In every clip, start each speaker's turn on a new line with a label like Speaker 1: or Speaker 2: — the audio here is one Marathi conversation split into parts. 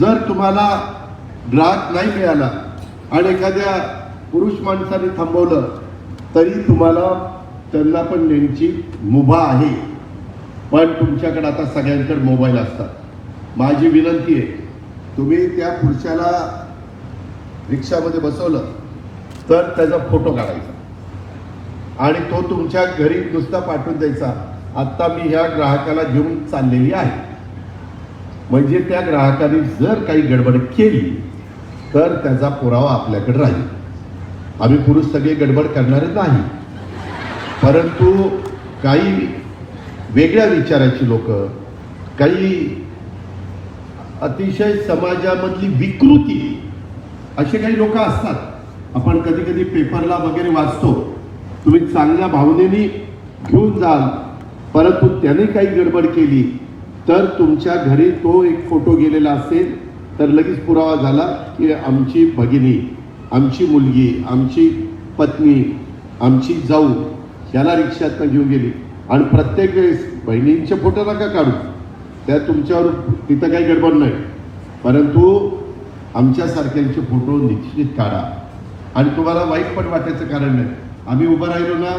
Speaker 1: जर तुम्हाला ग्राहक नाही मिळाला आणि एखाद्या पुरुष माणसाने थांबवलं तरी तुम्हाला त्यांना पण नेण्याची मुभा आहे. पण तुमच्याकडे आता सगळ्यांकडे मोबाईल असतात. माझी विनंती आहे तुम्ही त्या पुरुषाला रिक्षामध्ये बसवलं तर त्याचा फोटो काढायचा. आणि तो तुमच्या घरी नुसता पाठवून द्यायचा आत्ता मी ह्या ग्राहकाला घेऊन चाललेली आहे. म्हणजे त्या ग्राहकाने जर काही गडबड केली तर त्याचा पुरावा आपल्याकडे राहील. आम्ही पुरुष सगळे गडबड करणारे नाही. परंतु काही वेगळ्या विचाराची लोक काही अतिशय समाजामधली विकृती असे काही लोक असतात. आपण कधी कधी पेपरला वगैरे वाचतो. तुम्ही चांगल्या भावनेने घेऊन जाल परंतु त्याने काही गडबड केली तर तुमच्या घरी तो एक फोटो गेलेला असेल तर लगेच पुरावा झाला की आमची भगिनी आमची मुलगी आमची पत्नी आमची जाऊ याला रिक्षातनं घेऊन गेली. आणि प्रत्येक वेळेस बहिणींचे फोटो नका काढू. त्या तुमच्यावर तिथं काही गडबड नाही. परंतु आमच्यासारख्यांचे फोटो निश्चित काढा. आणि तुम्हाला वाईट पण वाटायचं कारण नाही. आम्ही उभं राहिलो ना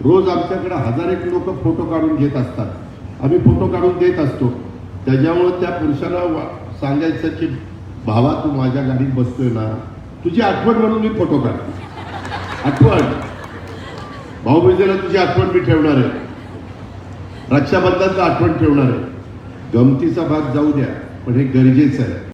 Speaker 1: रोज आमच्याकडे हजार एक लोक फोटो काढून घेत असतात. आम्ही फोटो काढून देत असतो. त्याच्यामुळं त्या पुरुषाला वा- सांगायचं की भावा तू माझ्या गाडीत बसतोय ना तुझी आठवण म्हणून मी फोटो काढतो. आठवण. भाऊबीजेला तुझी आठवण मी ठेवणार आहे. रक्षाबंधनचा आठवण ठेवणार आहे. गमतीचा भाग जाऊ द्या पण हे गरजेचं आहे.